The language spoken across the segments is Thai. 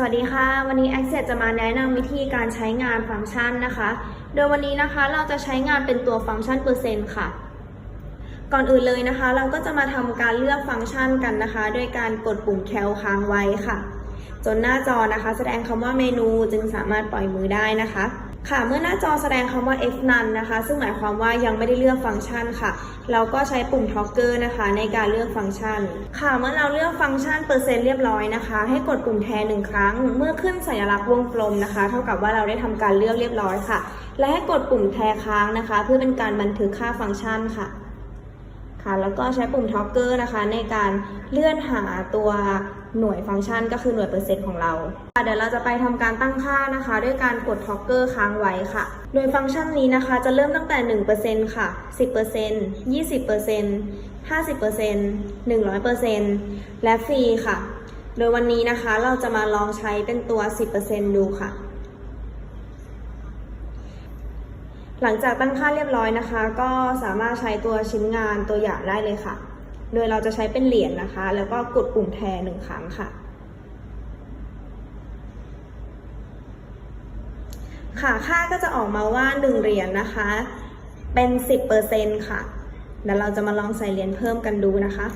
สวัสดีค่ะ วันนี้ Access จะมาแนะนำวิธีการใช้งานฟังก์ชันนะคะ โดยวันนี้นะคะเราจะใช้งานเป็นตัวฟังก์ชันเปอร์เซ็นต์ค่ะ ก่อนอื่นเลยนะคะ เราก็จะมาทำการเลือกฟังก์ชันกันนะคะ ด้วยการกดปุ่มแคลค้างไว้ค่ะ จนหน้าจอนะคะ แสดงคำว่าเมนูจึงสามารถปล่อยมือได้นะคะ ค่ะเมื่อหน้าจอแสดงคำว่า F none นะคะ ซึ่งหมายความว่ายังไม่ได้เลือกฟังก์ชันค่ะ เราก็ใช้ปุ่ม toggle นะคะ ในการเลือกฟังก์ชัน ค่ะเมื่อเราเลือกฟังก์ชันเปอร์เซ็นต์เรียบร้อยนะคะ ให้กดปุ่มแทนหนึ่งครั้ง เมื่อขึ้นสัญลักษณ์วงกลมนะคะ เท่ากับว่าเราได้ทำการเลือกเรียบร้อยค่ะ และให้กดปุ่มแทค้างนะคะ เพื่อเป็นการบันทึกค่าฟังก์ชันค่ะ แล้วก็ใช้ปุ่ม toggle นะคะ ในการเลื่อนหาตัวหน่วยฟังก์ชันก็คือหน่วยเปอร์เซ็นต์ของเรา เดี๋ยวเราจะไปทำการตั้งค่านะคะ ด้วยการกด toggle ค้างไว้ค่ะโดยฟังก์ชันนี้นะคะ จะเริ่มตั้งแต่ 1%ค่ะ 10% 20% 50% 100%และฟรีค่ะ โดยวันนี้นะคะเราจะมาลองใช้เป็นตัว 10%ดูค่ะ หลังจากตั้งค่าเรียบร้อยนะคะ ก็สามารถใช้ตัวชิ้นงานตัวอย่างได้เลยค่ะ โดยเราจะใช้เป็นเหรียญนะคะ แล้วก็กดปุ่มแทนหนึ่งครั้งค่ะ ค่ะค่าก็จะออกมาว่า 1 เหรียญนะคะ เป็น 10%ค่ะเดี๋ยวเราจะมาลองใส่เหรียญเพิ่มกันดูนะคะ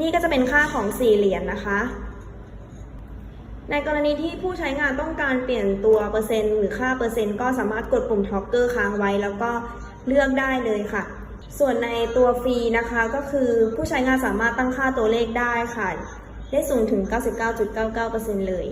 นี่ก็จะเป็นค่าของสี่เหรียญนะคะ ในกรณีที่ผู้ใช้งานต้องการเปลี่ยนตัวเปอร์เซ็นต์หรือค่าเปอร์เซ็นต์ก็สามารถกดปุ่มท็อกเกอร์ค้างไว้ แล้วก็เลือกได้เลยค่ะ ส่วนในตัวฟรีนะคะก็คือผู้ใช้งานสามารถตั้งค่าตัวเลขได้ค่ะ ได้สูงถึง 99.99%เลย